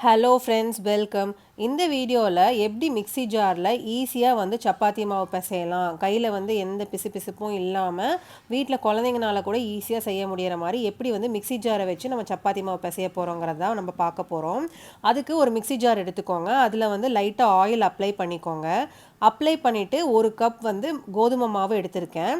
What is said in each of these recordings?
Hello friends welcome இந்த வீடியோவில் எப்படி மிக்ஸி ஜாரில் ஈஸியாக வந்து சப்பாத்தி மாவு பிசையலாம் கையில் வந்து எந்த பிசு பிசுப்பும் இல்லாமல் வீட்டில் குழந்தைங்கனால கூட ஈஸியாக செய்ய முடியிற மாதிரி எப்படி வந்து மிக்ஸி ஜாரை வச்சு நம்ம சப்பாத்தி மாவு பிசைய போகிறோங்கிறத நம்ம பார்க்க போகிறோம் அதுக்கு ஒரு மிக்ஸி ஜார் எடுத்துக்கோங்க. அதில் வந்து லைட்டாக ஆயில் அப்ளை பண்ணிக்கோங்க. அப்ளை பண்ணிவிட்டு ஒரு கப் வந்து கோதுமை மாவு எடுத்திருக்கேன்.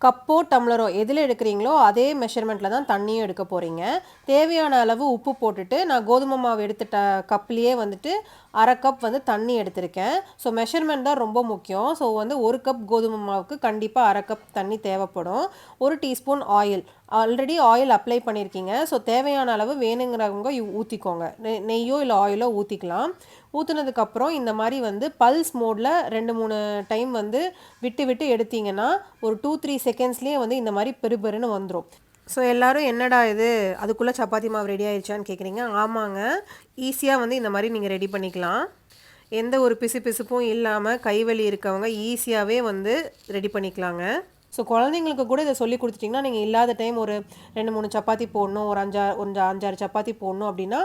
கப்போ டம்ளரோ எதில் எடுக்கிறீங்களோ அதே மெஷர்மெண்ட்டில் தான் தண்ணியும் எடுக்க போகிறீங்க தேவையான அளவு உப்பு போட்டுட்டு நான் கோதுமை மாவு எடுத்துட்ட கப்லேயே வந்துட்டு அரை கப் வந்து தண்ணி எடுத்திருக்கேன். ஸோ மெஷர்மெண்ட் தான் ரொம்ப முக்கியம். ஸோ வந்து ஒரு கப் கோதுமை மாவுக்கு கண்டிப்பாக அரை கப் தண்ணி தேவைப்படும். ஒரு teaspoon oil already oil apply பண்ணியிருக்கீங்க ஸோ தேவையான அளவு வேணுங்கிறவங்க ஊற்றிக்கோங்க நெய்யோ இல்லை ஆயிலோ ஊற்றிக்கலாம் ஊற்றுனதுக்கப்புறம் இந்த மாதிரி வந்து பல்ஸ் மோடில் ரெண்டு மூணு டைம் வந்து விட்டு விட்டு எடுத்தீங்கன்னா ஒரு டூ த்ரீ செகண்ட்ஸ்லேயே வந்து இந்த மாதிரி பெருபெருன்னு வந்துடும் ஸோ எல்லோரும் என்னடா இது? அதுக்குள்ளே சப்பாத்தி மாவு ரெடி ஆயிடுச்சான்னு கேட்குறீங்க ஆமாங்க. ஈஸியாக வந்து இந்த மாதிரி நீங்கள் ரெடி பண்ணிக்கலாம். எந்த ஒரு பிசு பிசுப்பும் இல்லாமல் கைவலி இருக்கவங்க ஈஸியாகவே வந்து ரெடி பண்ணிக்கலாங்க. ஸோ குழந்தைங்களுக்கு கூட இதை சொல்லி கொடுத்துட்டிங்கன்னா நீங்கள் இல்லாத டைம் ஒரு ரெண்டு மூணு சப்பாத்தி போடணும் ஒரு அஞ்சா ஒரு அஞ்சாறு சப்பாத்தி போடணும் அப்படின்னா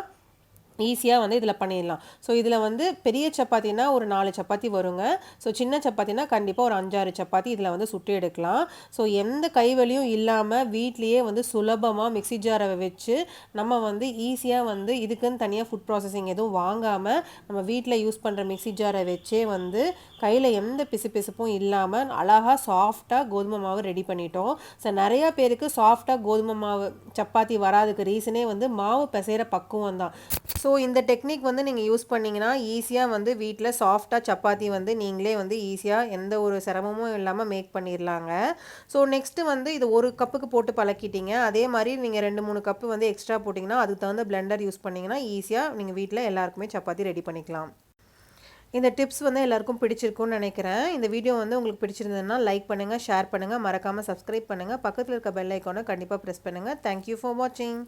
ஈஸியாக வந்து இதில் பண்ணிடலாம். ஸோ இதில் வந்து பெரிய சப்பாத்தினா ஒரு நாலு சப்பாத்தி வருங்க. ஸோ சின்ன சப்பாத்தினா கண்டிப்பாக ஒரு அஞ்சாறு சப்பாத்தி இதில் வந்து சுட்டு எடுக்கலாம். ஸோ எந்த கைவலியும் இல்லாமல் வீட்லேயே வந்து சுலபமாக மிக்சி ஜாரை வச்சு நம்ம வந்து ஈஸியாக வந்து இதுக்குன்னு தனியாக ஃபுட் ப்ராசஸிங் எதுவும் வாங்காமல் நம்ம வீட்டில் யூஸ் பண்ணுற மிக்சி ஜாரை வச்சே வந்து கையில் எந்த பிசு பிசுப்பும் இல்லாமல் அழகாக சாஃப்டாக கோதுமை மாவு ரெடி பண்ணிட்டோம். ஸோ நிறையா பேருக்கு சாஃப்டாக கோதுமை மாவு சப்பாத்தி வராதுக்கு ரீசனே வந்து மாவு பிசைகிற பக்குவம் தான். ஸோ இந்த டெக்னிக் வந்து நீங்கள் யூஸ் பண்ணிங்கன்னா ஈஸியாக வந்து வீட்டில் சாஃப்டாக சப்பாத்தி வந்து நீங்களே வந்து ஈஸியாக எந்த ஒரு சிரமமும் இல்லாமல் மேக் பண்ணிடலாங்க ஸோ நெக்ஸ்ட்டு வந்து இது ஒரு கப்புக்கு போட்டு பழக்கிட்டீங்க. அதே மாதிரி நீங்கள் ரெண்டு மூணு கப்பு வந்து எக்ஸ்ட்ரா போட்டிங்கன்னா அதுக்கு தகுந்த பிளெண்டர் யூஸ் பண்ணிங்கன்னா ஈஸியாக நீங்கள் வீட்டில் எல்லாருக்குமே சப்பாத்தி ரெடி பண்ணிக்கலாம். இந்த டிப்ஸ் வந்து எல்லாருக்கும் பிடிச்சிருக்கும்னு நினைக்கிறேன். இந்த வீடியோ வந்து உங்களுக்கு பிடிச்சிருந்ததுன்னா லைக் பண்ணுங்கள் ஷேர் பண்ணுங்கள் மறக்காமல் சப்ஸ்கிரைப் பண்ணுங்கள் பக்கத்தில் இருக்க பெல் ஐக்கானை கண்டிப்பாக ப்ரெஸ் பண்ணுங்கள் தேங்க்யூ ஃபார் வாட்சிங்